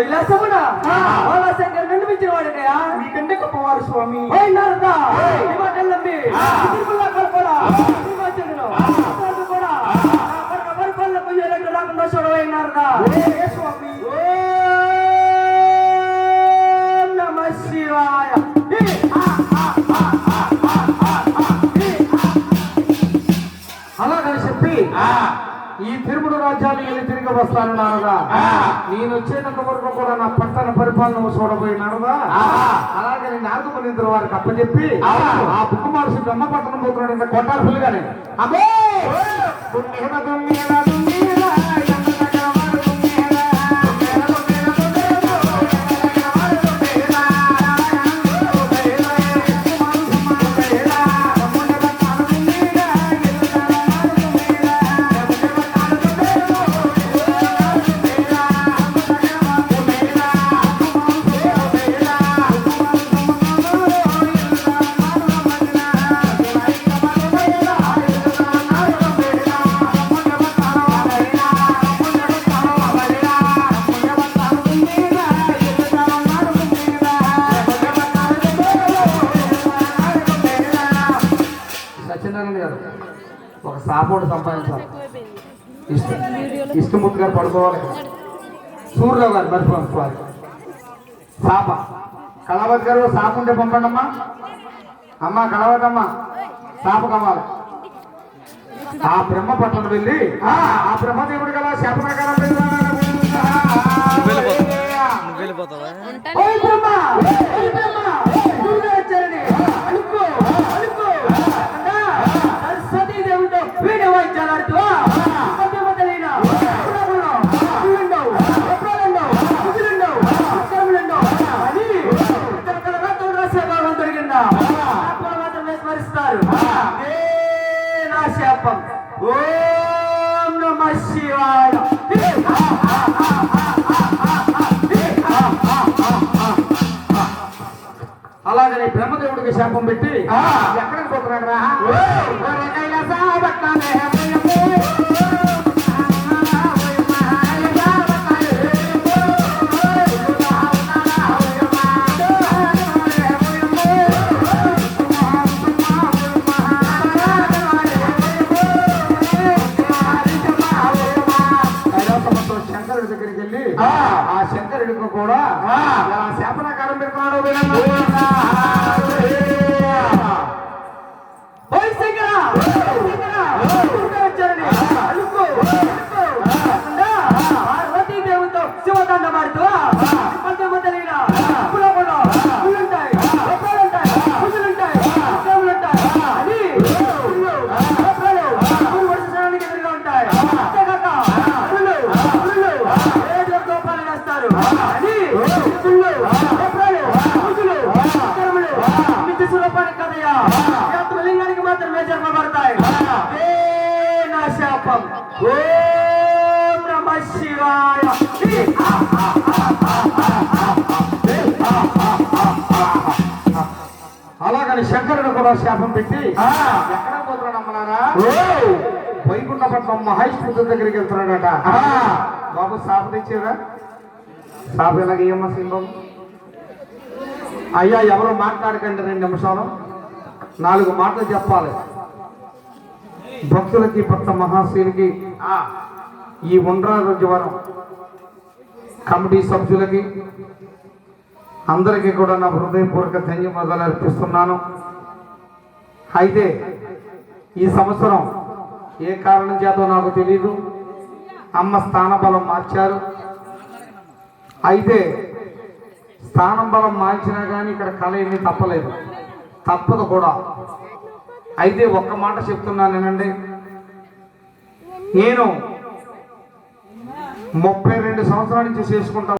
కైలాసమున. బాలశంకర్ నిర్మించిన వాడినయా మీకంటే గొప్పవారు స్వామి. నారదా నమ్మి రాకుండా చూడవై నారదా. ఏ స్వామి. నమ శివాయ. అలాగని చెప్పి ఈ తిరుమల రాజ్యాన్ని తిరిగి వస్తాను నారదా. నేను వచ్చేటంత వరకు కూడా నా పట్టణ పరిపాలన చూడబోయినారదా? అలాగే నేను నారదమునింద్ర వారికి అప్పచెప్పి ఆ. బుక్ మార్చి బ్రహ్మ పట్టణం పోతున్నాడు కొట్టారు పిల్లగానే అమ్మో సత్యనారాయణ గారు ఒక సాపోడు సంపాదించాలి. ఇష్ట ఇష్టమూర్తి గారు పడుకోవాలి సూర్యరావు గారు మరి పంపాలి సాప. కళావతి గారు సాప ఉంటే పంపండి అమ్మా అమ్మా కళావతమ్మ. సాప కావాలి. ఆ బ్రహ్మ పట్టణం వెళ్ళి ఆ బ్రహ్మదేవుడి గల శాప ప్రకారం వెళ్ళిపోతావా? అలాగని బ్రహ్మదేవుడికి శాపం పెట్టి ఎక్కడికి పోతున్నాడు రా శాపనకారం శాపం ఓం నమ శివాయ. అలాగని శంకరుడు కూడా శాపం పెట్టి ఎక్కడ పోతున్నాడు అమ్మలారా వైకుంఠపట్నం మహేశ్వరుడు దగ్గరికి వెళ్తున్నాడట. బాబు శాప తెచ్చేరా? శాప ఎలాగ ఏమన్నా సింహం? అయ్యా ఎవరో మాట్లాడకండి రెండు నిమిషాలు. నాలుగు మాటలు చెప్పాలి. భక్తులకి భక్త మహాశీలకి ఈ ఉండ్రాజు జ్వరం కమిటీ సభ్యులకి అందరికీ కూడా నా హృదయపూర్వక ధన్యవాదాలు అర్పిస్తున్నాను. అయితే ఈ సంవత్సరం ఏ కారణం చేతో నాకు తెలియదు అమ్మ స్థాన బలం మార్చారు. అయితే స్థానం బలం మార్చినా కానీ ఇక్కడ కళ ఏమీ తప్పలేదు. తప్పదు కూడా. అయితే ఒక్క మాట చెప్తున్నాను నేను ముప్పై రెండు సంవత్సరాల నుంచి చేసుకుంటా